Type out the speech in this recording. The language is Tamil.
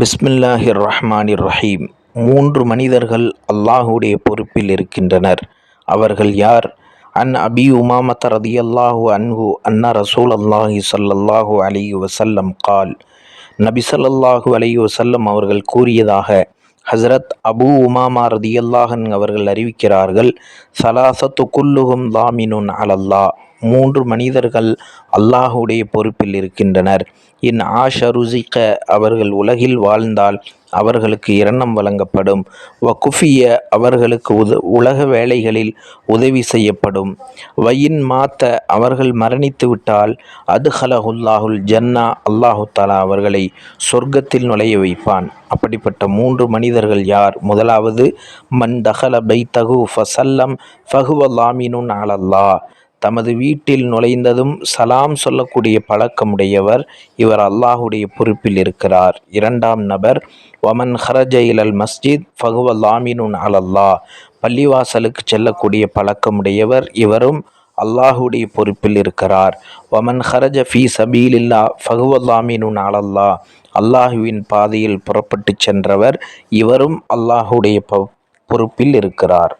பிஸ்மில்லாஹிர் ரஹ்மானிர் ரஹீம் மூன்று மனிதர்கள் அல்லாஹுடைய பொறுப்பில் இருக்கின்றனர். அவர்கள் யார்? அன் அபி உமாமத் ரதியல்லாஹு அன்ஹு அன்ன ரசூல் அல்லாஹி ஸல்லல்லாஹு அலி வசல்லம் கால். நபி ஸல்லல்லாஹு அலி வசல்லம் அவர்கள் கூறியதாக ஹஸ்ரத் அபூ உமாமா ரதியல்லாஹன் அவர்கள் அறிவிக்கிறார்கள் சலாசத்து குல்லுகும் லாமினுன் அலல்லா. மூன்று மனிதர்கள் அல்லாஹுடைய பொறுப்பில் இருக்கின்றனர். இன் ஆஷருசிக்க அவர்கள் உலகில் வாழ்ந்தால் அவர்களுக்கு இரண்டம் வழங்கப்படும். வகுஃபிய அவர்களுக்கு உத உலக வேலைகளில் உதவி செய்யப்படும். வயின் மாத்த அவர்கள் மரணித்து விட்டால் அதுஹலஹுல்லாஹுல் ஜன்னா அல்லாஹு தாலா அவர்களை சொர்க்கத்தில் நுழைய வைப்பான். அப்படிப்பட்ட மூன்று மனிதர்கள் யார்? முதலாவது மன் தஹல பைத்தகு ஃபசல்லம் ஃபஹுவலாமினுன் அலல்லா தமது வீட்டில் நுழைந்ததும் சலாம் சொல்லக்கூடிய பழக்கமுடையவர் இவர் அல்லாஹுடைய பொறுப்பில் இருக்கிறார். இரண்டாம் நபர் வமன் ஹரஜ இலல் மஸ்ஜித் ஃபகுவ லாமினுன் அலல்லா. பள்ளிவாசலுக்கு செல்லக்கூடிய பழக்கமுடையவர் இவரும் அல்லாஹுடைய பொறுப்பில் இருக்கிறார். வமன் ஹரஜ ஃபி சபீலில்லா ஃபகுவல்லாமினுன் அலல்லா. அல்லாஹுவின் பாதையில் புறப்பட்டு சென்றவர் இவரும் அல்லாஹுடைய பொறுப்பில் இருக்கிறார்.